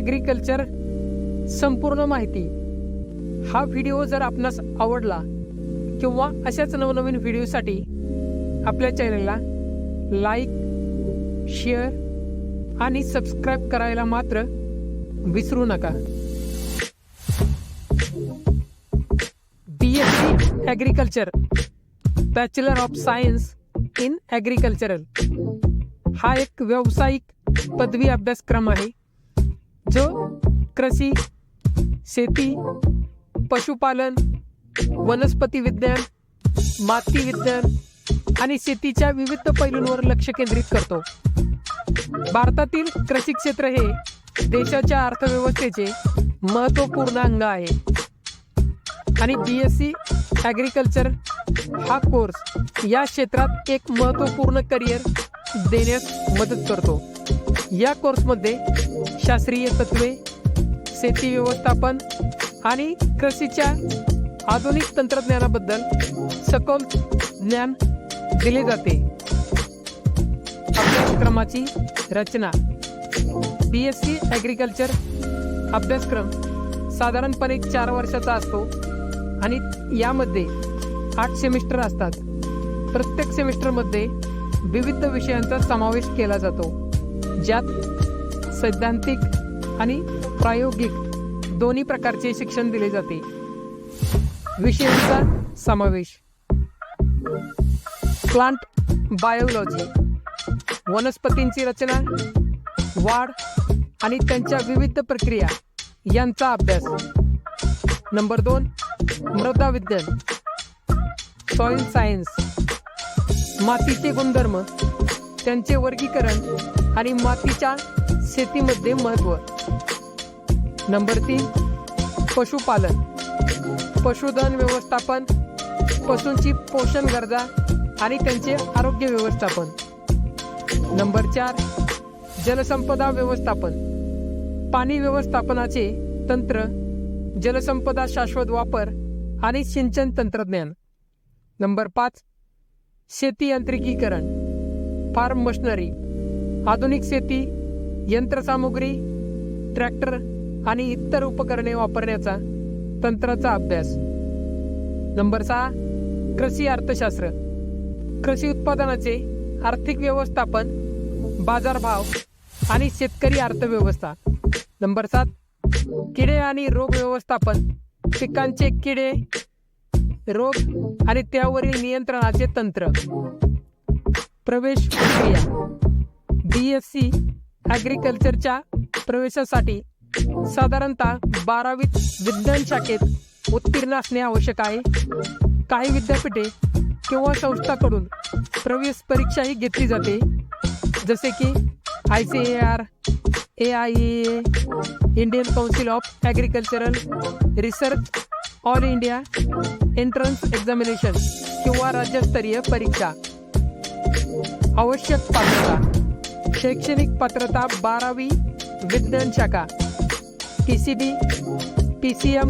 Agriculture संपूर्ण माहिती. हा व्हिडिओ जर आपणास आवडला किंवा अशाच नवनवीन व्हिडिओसाठी आपल्या चॅनलला लाईक शेअर आणि सबस्क्राईब करायला मात्र विसरू नका. B S C agriculture bachelor of science in agricultural हा एक व्यावसायिक पदवी अभ्यासक्रम आहे. जो कृषी शेती पशुपालन वनस्पती विज्ञान माती विज्ञान आणि शेतीच्या विविध पैलूंवर लक्ष केंद्रित करतो. भारतातील कृषी क्षेत्र हे देशाच्या अर्थव्यवस्थेचे महत्त्वपूर्ण अंग आहे. आणि बी एस सी ॲग्रिकल्चर हा कोर्स या क्षेत्रात एक महत्त्वपूर्ण करिअर देण्यास मदत करतो. या कोर्समध्ये शास्त्रीय तत्वे शेती व्यवस्थापन आणि कृषीच्या आधुनिक तंत्रज्ञानाबद्दल सखोल ज्ञान दिले जाते. अभ्यासक्रमाची रचना. बी एस सी ॲग्रिकल्चर अभ्यासक्रम साधारणपणे चार वर्षाचा असतो आणि यामध्ये आठ सेमिस्टर असतात. प्रत्येक सेमिस्टरमध्ये विविध विषयांचा समावेश केला जातो. ज्यात सैद्धांतिक आणि प्रायोगिक दोन्ही प्रकारचे शिक्षण दिले जाते. विषयांचा समावेश. Plant biology. वनस्पतींची रचना वाढ आणि त्यांच्या विविध प्रक्रिया यांचा अभ्यास. नंबर दोन मृदा विज्ञान सॉइल सायन्स. मातीचे गुणधर्म त्यांचे वर्गीकरण आणि मातीच्या शेतीमध्ये महत्त्व. नंबर तीन पशुपालन. पशुधन व्यवस्थापन पशूंची पोषण गरजा आणि त्यांचे आरोग्य व्यवस्थापन. नंबर चार जलसंपदा व्यवस्थापन. पाणी व्यवस्थापनाचे तंत्र जलसंपदा शाश्वत वापर आणि सिंचन तंत्रज्ञान. नंबर पाच शेती यांत्रिकीकरण. फार्म मशिनरी आधुनिक शेती यंत्रसामुग्री ट्रॅक्टर आणि इतर उपकरणे वापरण्याचा तंत्राचा अभ्यास. नंबर सहा कृषी अर्थशास्त्र. कृषी उत्पादनाचे आर्थिक व्यवस्थापन बाजारभाव आणि शेतकरी अर्थव्यवस्था. नंबर सात किडे आणि रोग व्यवस्थापन. पिकांचे किडे रोग आणि त्यावरील नियंत्रणाचे तंत्र. प्रवेश प्रक्रिया. बी एस सी ॲग्रिकल्चरच्या प्रवेशासाठी साधारणतः बारावीत विज्ञान शाखेत उत्तीर्ण असणे आवश्यक आहे. काही विद्यापीठे किंवा संस्थाकडून प्रवेश परीक्षाही घेतली जाते. जसे की I C A R A I A Indian council of agricultural research all India entrance examination किंवा राज्यस्तरीय परीक्षा. आवश्यक पात्रता शैक्षणिक पात्रता बारावी विज्ञान शाखा T C D P C M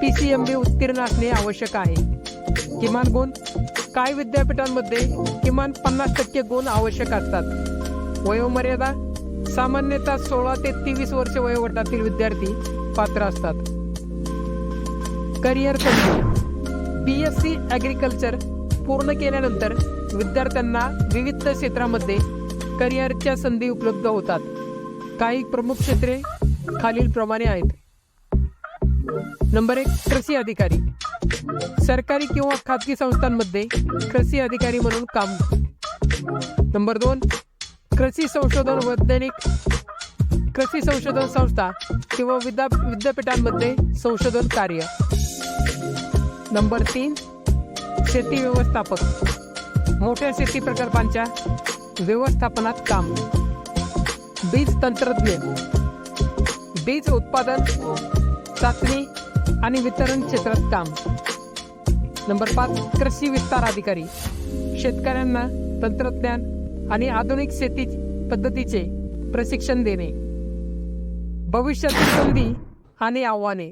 P C M B उत्तीर्ण असणे आवश्यक आहे. किमान गुण काही विद्यापीठांमध्ये किमान पन्नास टक्के गुण आवश्यक असतात? वयोमर्यादा सामान्यतः सोळा ते तेवीस वर्ष वयोगटातील विद्यार्थी पात्र असतात. करिअर संधी बी एस सी ॲग्रिकल्चर पूर्ण केल्यानंतर विद्यार्थ्यांना विविध क्षेत्रामध्ये करिअरच्या संधी उपलब्ध होतात. काही प्रमुख क्षेत्रे खालीलप्रमाणे आहेत. नंबर एक कृषी अधिकारी. सरकारी किंवा खाजगी संस्थांमध्ये कृषी अधिकारी म्हणून काम. नंबर दोन कृषी संशोधन वैज्ञानिक कृषी संशोधन संस्था किंवा विद्या विद्यापीठांमध्ये संशोधन कार्य. नंबर तीन शेती व्यवस्थापक. मोठ्या शेती प्रकल्पांच्या व्यवस्थापनात काम. बीज तंत्रज्ञ. बीज उत्पादन चाचणी आणि वितरण क्षेत्रात काम. नंबर पाच कृषी विस्तार अधिकारी. शेतकऱ्यांना तंत्रज्ञान आणि आधुनिक शेती पद्धतीचे प्रशिक्षण देणे. भविष्यातील संधी आणि आव्हाने.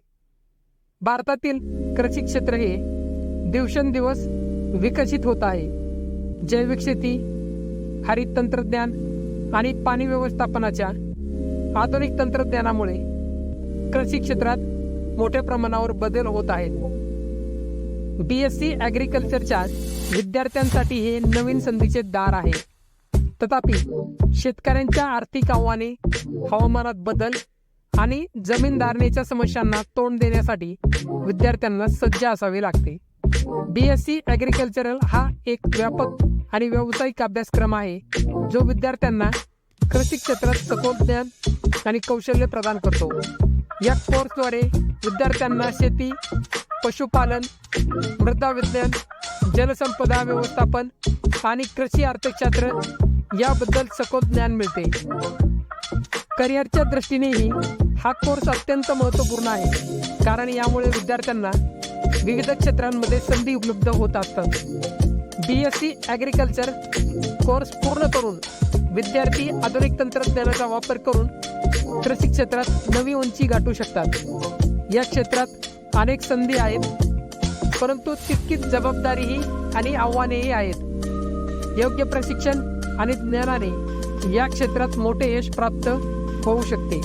भारतातील कृषी क्षेत्र हे दिवसेंदिवस विकसित होत आहे. जैविक शेती हरित तंत्रज्ञान आणि पाणी व्यवस्थापनाच्या आधुनिक तंत्रज्ञानामुळे कृषी क्षेत्रात मोठ्या प्रमाणावर बदल होत आहेत. बी एस सी ॲग्रिकल्चरच्या विद्यार्थ्यांसाठी हे नवीन संधीचे दार आहे. तथापि शेतकऱ्यांच्या आर्थिक आव्हाने हवामानात बदल आणि जमीनधारणेच्या समस्यांना तोंड देण्यासाठी विद्यार्थ्यांना सज्ज असावे लागते. बी एस सी ॲग्रिकल्चरल हा एक व्यापक आणि व्यावसायिक अभ्यासक्रम आहे जो विद्यार्थ्यांना कृषी क्षेत्रात सखोल ज्ञान आणि कौशल्य प्रदान करतो. या कोर्सद्वारे विद्यार्थ्यांना शेती पशुपालन मृदा विज्ञान जलसंपदा व्यवस्थापन आणि कृषी अर्थशास्त्र याबद्दल सखोल ज्ञान मिळते. करिअरच्या दृष्टीनेही हा कोर्स अत्यंत महत्त्वपूर्ण आहे कारण यामुळे विद्यार्थ्यांना विविध क्षेत्रांमध्ये संधी उपलब्ध होत असतात. B S C agriculture course पूर्ण करून विद्यार्थी आधुनिक तंत्रज्ञानाचा वापर करून कृषी क्षेत्रात नवी उंची गाठू शकतात. या क्षेत्रात अनेक संधी आहेत परंतु तितकीच जबाबदारीही आणि आव्हानेही आहेत. योग्य प्रशिक्षण आणि ज्ञानाने या क्षेत्रात मोठे यश प्राप्त होऊ शकते.